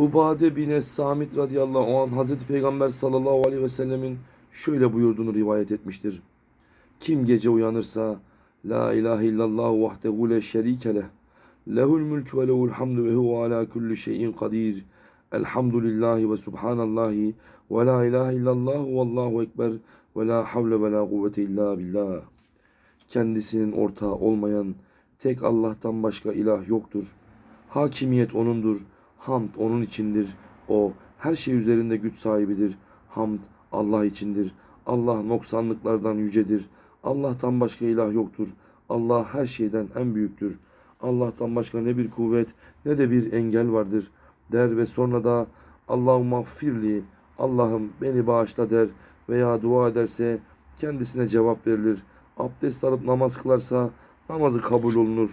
Ubade bin Samit radıyallahu anh Hazreti Peygamber sallallahu aleyhi ve sellemin şöyle buyurduğunu rivayet etmiştir. Kim gece uyanırsa La ilahe illallah vahdehu le şerike leh. Lehul mülk ve lehul hamdu ve huve ala kulli şeyin kadir. Elhamdülillahi ve subhanallahi ve la ilahe illallah vallahu ekber ve la havle ve la kuvvete illa billah. Kendisinin ortağı olmayan tek Allah'tan başka ilah yoktur. Hakimiyet O'nundur. Hamd O'nun içindir. O her şey üzerinde güç sahibidir. Hamd Allah içindir. Allah noksanlıklardan yücedir. Allah'tan başka ilah yoktur. Allah her şeyden en büyüktür. Allah'tan başka ne bir kuvvet ne de bir engel vardır der ve sonra da Allahu mağfirli Allah'ım beni bağışla der veya dua ederse kendisine cevap verilir. Abdest alıp namaz kılarsa namazı kabul olunur.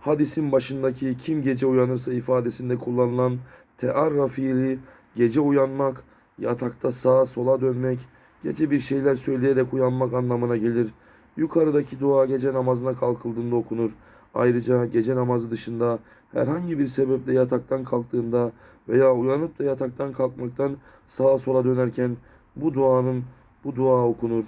Hadisin başındaki kim gece uyanırsa ifadesinde kullanılan tearra fiili gece uyanmak, yatakta sağa sola dönmek, gece bir şeyler söyleyerek uyanmak anlamına gelir. Yukarıdaki dua gece namazına kalkıldığında okunur. Ayrıca gece namazı dışında herhangi bir sebeple yataktan kalktığında veya uyanıp da yataktan kalkmaktan sağa sola dönerken bu duanın bu dua okunur.